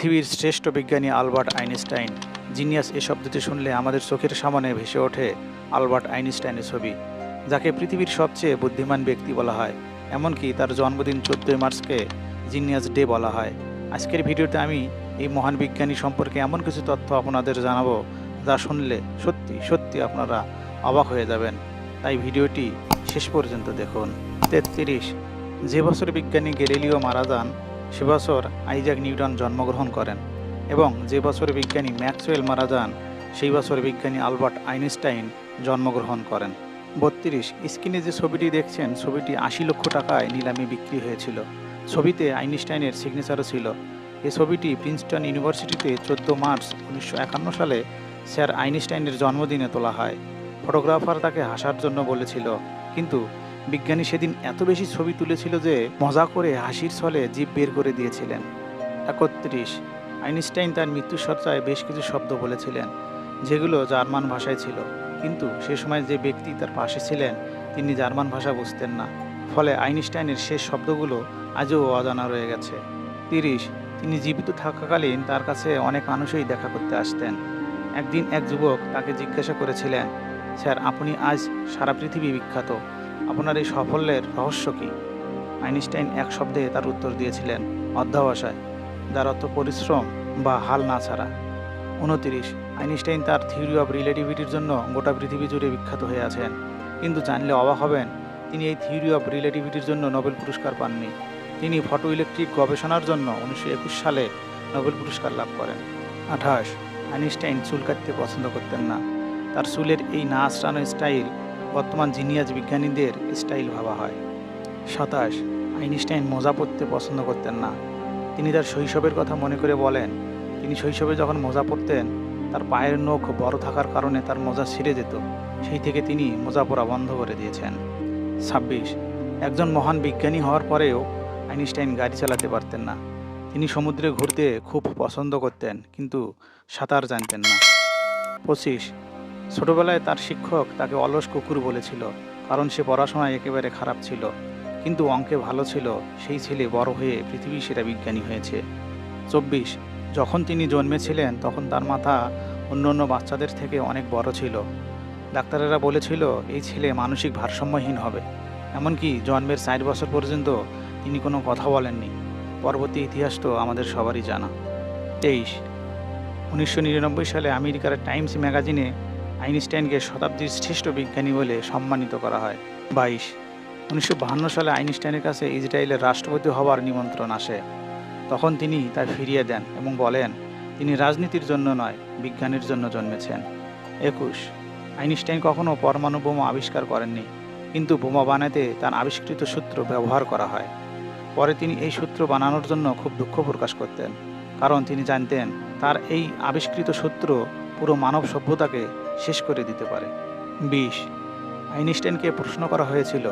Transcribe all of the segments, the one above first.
পৃথিবীর শ্রেষ্ঠ বিজ্ঞানী আলবার্ট আইনস্টাইন। জিনিয়াস এ শব্দটি শুনলে আমাদের চোখের সামনে ভেসে ওঠে আলবার্ট আইনস্টাইনের ছবি, যাকে পৃথিবীর সবচেয়ে বুদ্ধিমান ব্যক্তি বলা হয়। এমনকি তার জন্মদিন চোদ্দোই মার্চকে জিনিয়াস ডে বলা হয়। আজকের ভিডিওতে আমি এই মহান বিজ্ঞানী সম্পর্কে এমন কিছু তথ্য আপনাদের জানাব যা শুনলে সত্যি সত্যি আপনারা অবাক হয়ে যাবেন। তাই ভিডিওটি শেষ পর্যন্ত দেখুন। তেত্রিশ, যে বছর বিজ্ঞানী গ্যালিলিও মারা যান সে বছর আইজাক নিউটন জন্মগ্রহণ করেন এবং যে বছর বিজ্ঞানী ম্যাক্সওয়েল মারা যান, সেই বছর বিজ্ঞানী আলবার্ট আইনস্টাইন জন্মগ্রহণ করেন। বত্রিশ, স্ক্রিনে যে ছবিটি দেখছেন, ছবিটি আশি লক্ষ টাকায় নিলামে বিক্রি হয়েছিল। ছবিতে আইনস্টাইনের সিগনেচারও ছিল। এই ছবিটি প্রিন্সটন ইউনিভার্সিটিতে চোদ্দ মার্চ উনিশশো একান্ন সালে স্যার আইনস্টাইনের জন্মদিনে তোলা হয়। ফটোগ্রাফার তাকে হাসার জন্য বলেছিল, কিন্তু বিজ্ঞানী সেদিন এত বেশি ছবি তুলেছিল যে মজা করে হাসির ছলে জীব বের করে দিয়েছিলেন। একত্রিশ, আইনস্টাইন তার মৃত্যুসজ্জায় বেশ কিছু শব্দ বলেছিলেন, যেগুলো জার্মান ভাষায় ছিল। কিন্তু সে সময় যে ব্যক্তি তার পাশে ছিলেন, তিনি জার্মান ভাষা বুঝতেন না। ফলে আইনস্টাইনের শেষ শব্দগুলো আজও অজানা রয়ে গেছে। তিরিশ, তিনি জীবিত থাকাকালীন তার কাছে অনেক মানুষই দেখা করতে আসতেন। একদিন এক যুবক তাকে জিজ্ঞাসা করেছিলেন, স্যার, আপনি আজ সারা পৃথিবী বিখ্যাত। আপনার এই সাফল্যের রহস্য কী? আইনস্টাইন এক শব্দে তার উত্তর দিয়েছিলেন অধ্যাবসায় যার অর্থ পরিশ্রম বা হাল না ছাড়া। উনতিরিশ আইনস্টাইন তার থিওরি অফ রিলেটিভিটির জন্য গোটা পৃথিবী জুড়ে বিখ্যাত হয়ে আছেন। কিন্তু জানলে অবাক হবেন, তিনি এই থিওরি অফ রিলেটিভিটির জন্য নোবেল পুরস্কার পাননি। তিনি ফটো ইলেকট্রিক গবেষণার জন্য উনিশশো একুশ সালে নোবেল পুরস্কার লাভ করেন। আঠাশ, আইনস্টাইন চুল কাটতে পছন্দ করতেন না। তার চুলের এই না আঁচড়ানো স্টাইল বর্তমান জিনিয়াস বিজ্ঞানীদের স্টাইল ভাবা হয়। সাতাশ, আইনস্টাইন মোজা পরতে পছন্দ করতেন না। তিনি তার শৈশবের কথা মনে করে বলেন, তিনি শৈশবে যখন মোজা পরতেন তার পায়ের নখ বড় থাকার কারণে তার মোজা ছিঁড়ে যেত। সেই থেকে তিনি মোজা পরা বন্ধ করে দিয়েছেন। ছাব্বিশ, একজন মহান বিজ্ঞানী হওয়ার পরেও আইনস্টাইন গাড়ি চালাতে পারতেন না। তিনি সমুদ্রে ঘুরতে খুব পছন্দ করতেন, কিন্তু সাঁতার জানতেন না। পঁচিশ ছোটবেলায় তার শিক্ষক তাকে অলস কুকুর বলেছিল, কারণ সে পড়াশোনায় একেবারে খারাপ ছিল। কিন্তু অঙ্কে ভালো ছিল, সেই ছেলে বড় হয়ে পৃথিবী সেরা বিজ্ঞানী হয়েছে। চব্বিশ, যখন তিনি জন্মেছিলেন, তখন তার মাথা অন্য অন্য বাচ্চাদের থেকে অনেক বড় ছিল। ডাক্তারেরা বলেছিল, এই ছেলে মানসিক ভারসাম্যহীন হবে। এমনকি জন্মের ষাট বছর পর্যন্ত তিনি কোনো কথা বলেননি। পরবর্তী ইতিহাস তো আমাদের সবারই জানা। তেইশ, উনিশশো সালে আমেরিকার টাইমস ম্যাগাজিনে আইনস্টাইনকে শতাব্দীর শ্রেষ্ঠ বিজ্ঞানী বলে সম্মানিত করা হয়। বাইশ। উনিশশো সালে আইনস্টাইনের কাছে ইসরায়েলের রাষ্ট্রপতি হওয়ার নিমন্ত্রণ আসে। তখন তিনি তা ফিরিয়ে দেন এবং বলেন, তিনি রাজনীতির জন্য নয়, বিজ্ঞানের জন্য জন্মেছেন। একুশ। আইনস্টাইন কখনও পরমাণু বোমা আবিষ্কার করেননি, কিন্তু বোমা বানাতে তার আবিষ্কৃত সূত্র ব্যবহার করা হয়। পরে তিনি এই সূত্র বানানোর জন্য খুব দুঃখ প্রকাশ করতেন, কারণ তিনি জানতেন, তার এই আবিষ্কৃত সূত্র পুরো মানব সভ্যতাকে শেষ করে দিতে পারে। বিশ, আইনস্টাইনকে প্রশ্ন করা হয়েছিল,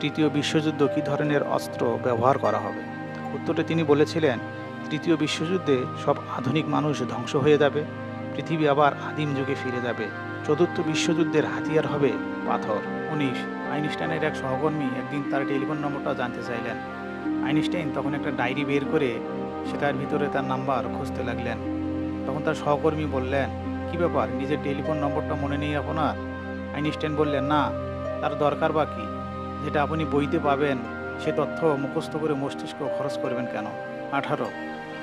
তৃতীয় বিশ্বযুদ্ধ কী ধরনের অস্ত্র ব্যবহার করা হবে? উত্তরে তিনি বলেছিলেন, তৃতীয় বিশ্বযুদ্ধে সব আধুনিক মানুষ ধ্বংস হয়ে যাবে, পৃথিবী আবার আদিম যুগে ফিরে যাবে। চতুর্থ বিশ্বযুদ্ধের হাতিয়ার হবে পাথর। উনিশ, আইনস্টাইনের এক সহকর্মী একদিন তার টেলিফোন নম্বরটা জানতে চাইলেন। আইনস্টাইন তখন একটা ডায়েরি বের করে সেটার ভিতরে তার নাম্বার খুঁজতে লাগলেন। তখন তার সহকর্মী বললেন কি ব্যাপার? নিজের টেলিফোন নম্বরটা মনে নেই আপনার? আইনস্টাইন বললেন, না, তার দরকার বা কী? যেটা আপনি বইতে পাবেন, সে তথ্য মুখস্থ করে মস্তিষ্ক খরচ করবেন কেন? আঠারো,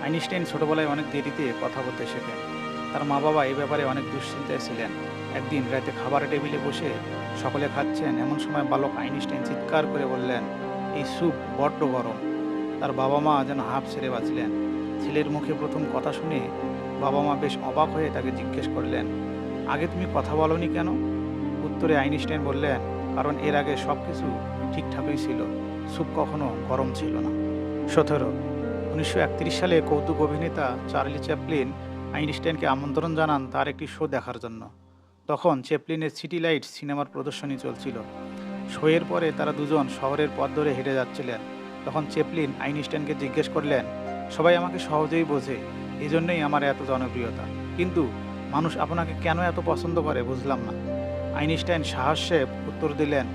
আইনস্টাইন ছোটবেলায় অনেক দেরিতে কথা বলতে শেখেন। তার মা বাবা এই ব্যাপারে অনেক দুশ্চিন্তায় ছিলেন। একদিন রাতে খাবারের টেবিলে বসে সকলে খাচ্ছেন, এমন সময় বালক আইনস্টাইন চিৎকার করে বললেন, এই স্যুপ বড্ড গরম। তার বাবা মা যেন হাফ ছেড়ে বাঁচলেন। ছেলের মুখে প্রথম কথা শুনে বাবা মা বেশ অবাক হয়ে তাকে জিজ্ঞেস করলেন, আগে তুমি কথা বলনি কেন? উত্তরে আইনস্টাইন বললেন, কারণ এর আগে সব কিছু ঠিকঠাকই ছিল, স্যুপ কখনো গরম ছিল না। সতেরো, উনিশশো সালে কৌতুক অভিনেতা চার্লি চ্যাপলিন আইনস্টাইনকে আমন্ত্রণ জানান তার একটি শো দেখার জন্য। তখন চ্যাপলিনের সিটি লাইট সিনেমার প্রদর্শনী চলছিল। শোয়ের পরে তারা দুজন শহরের পথ ধরে হেঁটে যাচ্ছিলেন। তখন চ্যাপলিন আইনস্টাইনকে জিজ্ঞেস করলেন, সবাই আমাকে সহজেই বোঝে এই জন্যই আমার এত জনপ্রিয়তা। কিন্তু মানুষ আপনাকে কেন এত পছন্দ করে বুঝলাম না। আইনস্টাইন সাহসে উত্তর দিলেন,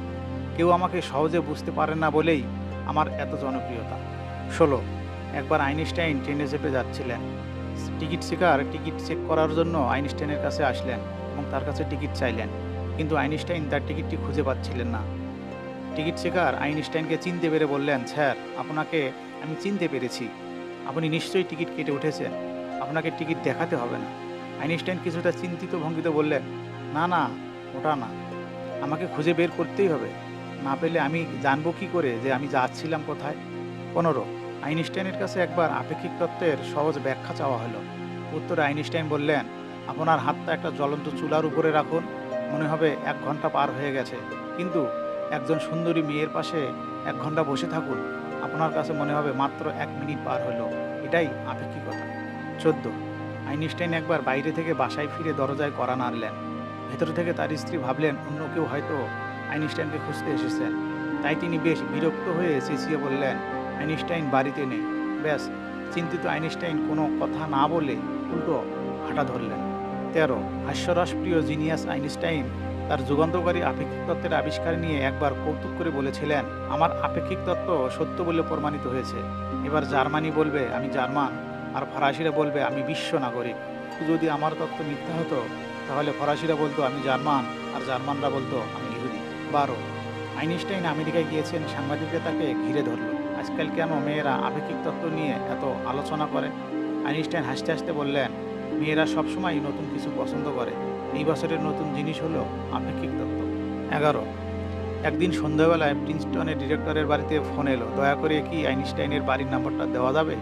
কেউ আমাকে সহজে বুঝতে পারে না বলেই আমার এত জনপ্রিয়তা। ষোলো, একবার আইনস্টাইন ট্রেনে চেপে যাচ্ছিলেন। টিকিট চেকার টিকিট চেক করার জন্য আইনস্টাইনের কাছে আসলেন এবং তার কাছে টিকিট চাইলেন, কিন্তু আইনস্টাইন তার টিকিটটি খুঁজে পাচ্ছিলেন না। টিকিট চেকার আইনস্টাইনকে চিনতে পেরে বললেন, স্যার, আপনাকে আমি চিনতে পেরেছি। আপনি নিশ্চয়ই টিকিট কেটে উঠেছেন। আপনাকে টিকিট দেখাতে হবে না। আইনস্টাইন কিছুটা চিন্তিত ভঙ্গিতে বললেন, না না ওটা না। আমাকে খুঁজে বের করতেই হবে। না পেলে আমি জানব কি করে যে আমি যাচ্ছিলাম কোথায়? পনেরো, আইনস্টাইনের কাছে একবার আপেক্ষিক তত্ত্বের সহজ ব্যাখ্যা চাওয়া হলো। উত্তরে, আইনস্টাইন বললেন, আপনার হাতটা একটা জ্বলন্ত চুলার উপরে রাখুন। মনে হবে এক ঘণ্টা পার হয়ে গেছে। কিন্তু একজন সুন্দরী মেয়ের পাশে এক ঘণ্টা বসে থাকুন। আপনার কাছে মনে হবে মাত্র এক মিনিট পার হলো। এটাই আপেক্ষিকতা চোদ্দ। আইনস্টাইন একবার বাইরে থেকে বাসায় ফিরে দরজায় কড়া নাড়লেন। ভেতর থেকে তার স্ত্রী ভাবলেন, অন্য কেউ হয়তো আইনস্টাইনকে খুঁজতে এসেছেন তাই তিনি বেশ বিরক্ত হয়ে চেঁচিয়ে বললেন, আইনস্টাইন বাড়িতে নেই। ব্যাস, চিন্তিত আইনস্টাইন কোনো কথা না বলে উল্টো হাঁটা ধরলেন। তেরো। হাস্যরসপ্রিয় জিনিয়াস আইনস্টাইন তার যুগান্তকারী আপেক্ষিক তত্ত্বের আবিষ্কার নিয়ে একবার কৌতুক করে বলেছিলেন, আমার আপেক্ষিক তত্ত্ব সত্য বলে প্রমাণিত হয়েছে। এবার জার্মানি বলবে, আমি জার্মান। আর ফরাসিরা বলবে, আমি বিশ্ব নাগরিক। যদি আমার তত্ত্ব মিথ্যা হতো, তাহলে ফরাসিরা বলতো, আমি জার্মান। আর জার্মানরা বলতো, আমি ইহুদি। বারো। আইনস্টাইন আমেরিকায় গিয়েছেন, সাংবাদিকরা তাকে ঘিরে ধরল। আজকাল কেন মেয়েরা আপেক্ষিক তত্ত্ব নিয়ে এত আলোচনা করে? আইনস্টাইন হাসতে হাসতে বললেন, মেয়েরা সবসময় নতুন কিছু পছন্দ করে। এই বছরের নতুন জিনিস হলো আপেক্ষিক তত্ত্ব। এগারো। একদিন সন্ধ্যাবেলায় প্রিন্সটনের ডিরেক্টরের বাড়িতে ফোন এলো। দয়া করে কি আইনস্টাইনের বাড়ির নম্বরটা দেওয়া যাবে?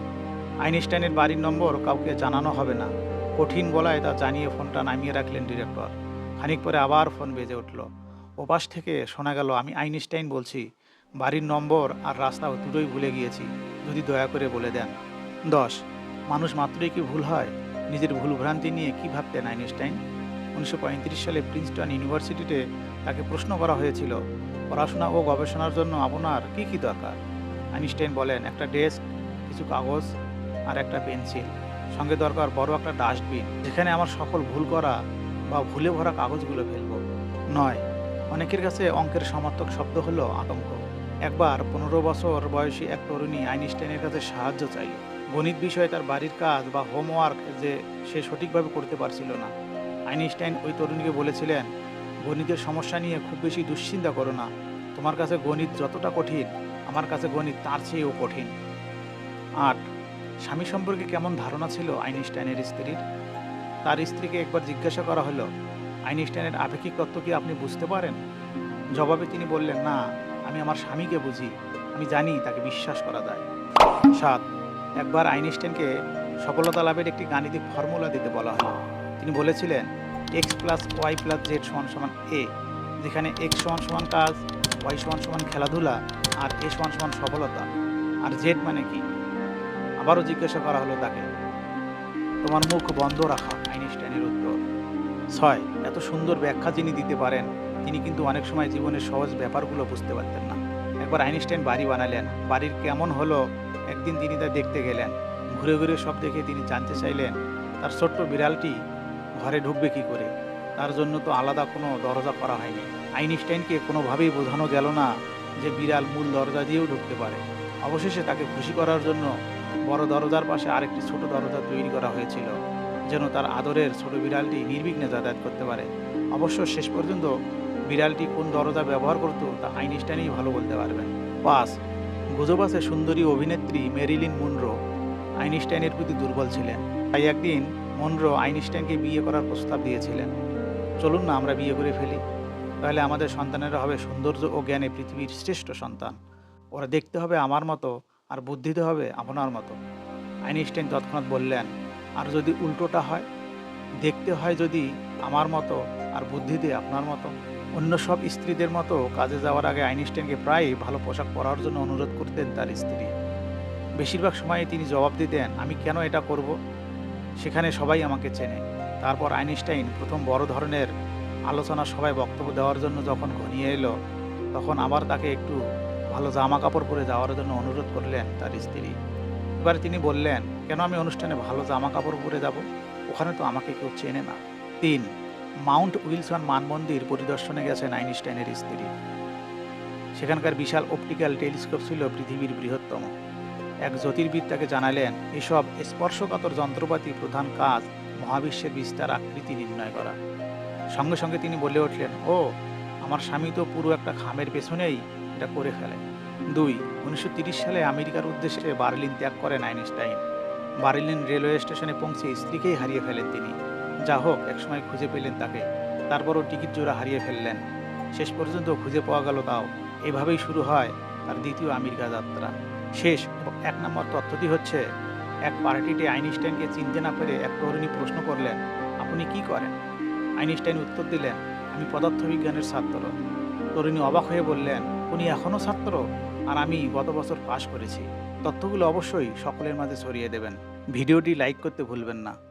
আইনস্টাইনের বাড়ির নম্বর কাউকে জানানো হবে না। কঠিন গলায় তা জানিয়ে ফোনটা নামিয়ে রাখলেন ডিরেক্টর। খানিক পরে আবার ফোন বেজে উঠল। ওপাশ থেকে শোনা গেল, আমি আইনস্টাইন বলছি। বাড়ির নম্বর আর রাস্তা দুটোই ভুলে গিয়েছি। যদি দয়া করে বলে দেন। দশ। মানুষ মাত্রই কি ভুল হয়? নিজের ভুল ভ্রান্তি নিয়ে কী ভাবতেন আইনস্টাইন? উনিশশো পঁয়ত্রিশ সালে প্রিন্সটন ইউনিভার্সিটিতে তাকে প্রশ্ন করা হয়েছিল, পড়াশোনা ও গবেষণার জন্য আপনার কি কি দরকার? আইনস্টাইন বলেন, একটা ডেস্ক, কিছু কাগজ আর একটা পেন্সিল। সঙ্গে দরকার বড় একটা ডাস্টবিন, যেখানে আমার সকল ভুল করা বা ভুলে ভরা কাগজগুলো ফেলব। নয়, অনেকের কাছে অঙ্কের সমর্থক শব্দ হলো আতঙ্ক। একবার পনেরো বছর বয়সী এক তরুণী আইনস্টাইনের কাছে সাহায্য চাইল। গণিত বিষয়ে তার বাড়ির কাজ বা হোমওয়ার্ক যে সে সঠিকভাবে করতে পারছিল না। আইনস্টাইন ওই তরুণীকে বলেছিলেন, গণিতের সমস্যা নিয়ে খুব বেশি দুশ্চিন্তা করো না। তোমার কাছে গণিত যতটা কঠিন, আমার কাছে গণিত তার চেয়েও কঠিন। আট, স্বামী সম্পর্কে কেমন ধারণা ছিল আইনস্টাইনের স্ত্রীর? তার স্ত্রীকে একবার জিজ্ঞাসা করা হলো, আইনস্টাইনের আপেক্ষিক তত্ত্ব কি আপনি বুঝতে পারেন? জবাবে তিনি বললেন, না, আমি আমার স্বামীকে বুঝি। আমি জানি তাকে বিশ্বাস করা যায়। সাত, একবার আইনস্টাইনকে সফলতা লাভের একটি গাণিতিক ফর্মুলা দিতে বলা হলো তিনি বলেছিলেন X plus Y plus Z সমান সমান এ যেখানে এক্স সমান সমান কাজ ওয়াই সমান সমান খেলাধুলা, আর এ সমান সমান সফলতা। আর জেড মানে কি? আবারও জিজ্ঞাসা করা হলো তাকে, তোমার মুখ বন্ধ রাখা। আইনস্টাইনের উত্তর, ছয়, এত সুন্দর ব্যাখ্যা যিনি দিতে পারেন, তিনি কিন্তু অনেক সময় জীবনের সহজ ব্যাপারগুলো বুঝতে পারতেন না। একবার আইনস্টাইন বাড়ি বানালেন। বাড়ির কেমন হলো? একদিন তিনি তা দেখতে গেলেন। ঘুরে ঘুরে সব দেখে তিনি জানতে চাইলেন, তার ছোট্ট বিড়ালটি ঘরে ঢুকবে কি করে? তার জন্য তো আলাদা কোনো দরজা করা হয়নি। আইনস্টাইনকে কোনোভাবেই বোঝানো গেল না যে বিড়াল মূল দরজা দিয়েও ঢুকতে পারে। অবশেষে তাকে খুশি করার জন্য বড় দরজার পাশে আরেকটি ছোট দরজা তৈরি করা হয়েছিল, যেন তার আদরের ছোট বিড়ালটি নির্বিঘ্নে যাতায়াত করতে পারে। অবশ্য শেষ পর্যন্ত বিড়ালটি কোন দরজা ব্যবহার করতো তা আইনস্টাইনই ভালো বলতে পারবেন পাঁচ, গুজব আছে সুন্দরী অভিনেত্রী মেরিলিন মুনরো। আইনস্টাইনের প্রতি দুর্বল ছিলেন। তাই একদিন মনরো আইনস্টাইনকে বিয়ে করার প্রস্তাব দিয়েছিলেন। চলুন না আমরা বিয়ে করে ফেলি। তাহলে আমাদের সন্তানেরা হবে সৌন্দর্য ও জ্ঞানে পৃথিবীর শ্রেষ্ঠ সন্তান। ওরা দেখতে হবে আমার মতো আর বুদ্ধিতে হবে আপনার মতো। আইনস্টাইন তৎক্ষণাৎ বললেন, আর যদি উল্টোটা হয়? দেখতে হয় যদি আমার মতো আর বুদ্ধিতে আপনার মতো? অন্য সব স্ত্রীদের মতো কাজে যাওয়ার আগে আইনস্টাইনকে প্রায় ভালো পোশাক পরার জন্য অনুরোধ করতেন তার স্ত্রী। বেশিরভাগ সময়ে তিনি জবাব দিতেন, আমি কেন এটা করব? সেখানে সবাই আমাকে চেনে। তারপর আইনস্টাইন প্রথম বড় ধরনের আলোচনা সবাই বক্তব্য দেওয়ার জন্য যখন ঘনিয়ে এলো, তখন আবার তাকে একটু ভালো জামা কাপড় পরে যাওয়ার জন্য অনুরোধ করলেন তার স্ত্রী। এবার তিনি বললেন, কেন আমি অনুষ্ঠানে ভালো জামা কাপড় পরে যাব? ওখানে তো আমাকে কেউ চেনে না। তিন, মাউন্ট উইলসন মানমন্দির পরিদর্শনে গেছেন আইনস্টাইনের স্ত্রী। সেখানকার বিশাল অপটিক্যাল টেলিস্কোপ ছিল পৃথিবীর বৃহত্তম। এক জ্যোতির্বিদ তাকে জানালেন, এসব স্পর্শকাতর যন্ত্রপাতি প্রধান কাজ মহাবিশ্বের বিস্তার আকৃতি নির্ণয় করা। সঙ্গে সঙ্গে তিনি বলে উঠলেন, ও, আমার স্বামী তো পুরো একটা খামের পেছনেই এটা করে ফেলে। দুই, উনিশশো তিরিশ সালে আমেরিকার উদ্দেশ্যে বার্লিন ত্যাগ করেন আইনস্টাইন। বার্লিন রেলওয়ে স্টেশনে পৌঁছে স্ত্রীকেই হারিয়ে ফেলেন তিনি। যা হোক, একসময় খুঁজে পেলেন তাকে। তারপরও টিকিট জোড়া হারিয়ে ফেললেন। শেষ পর্যন্ত খুঁজে পাওয়া গেল তাও। এভাবেই শুরু হয় তার দ্বিতীয় আমেরিকা যাত্রা। শেষ এক নম্বর তথ্যটি হচ্ছে, এক পার্টিতে আইনস্টাইনকে চিনতে না পেরে এক তরুণী প্রশ্ন করলেন, আপনি কি করেন? আইনস্টাইন উত্তর দিলেন, আমি পদার্থবিজ্ঞানের ছাত্র। তরুণী অবাক হয়ে বললেন, উনি এখনও ছাত্র? আর আমি গত বছর পাশ করেছি। তথ্যগুলো অবশ্যই সকলের মাঝে ছড়িয়ে দেবেন। ভিডিওটি লাইক করতে ভুলবেন না।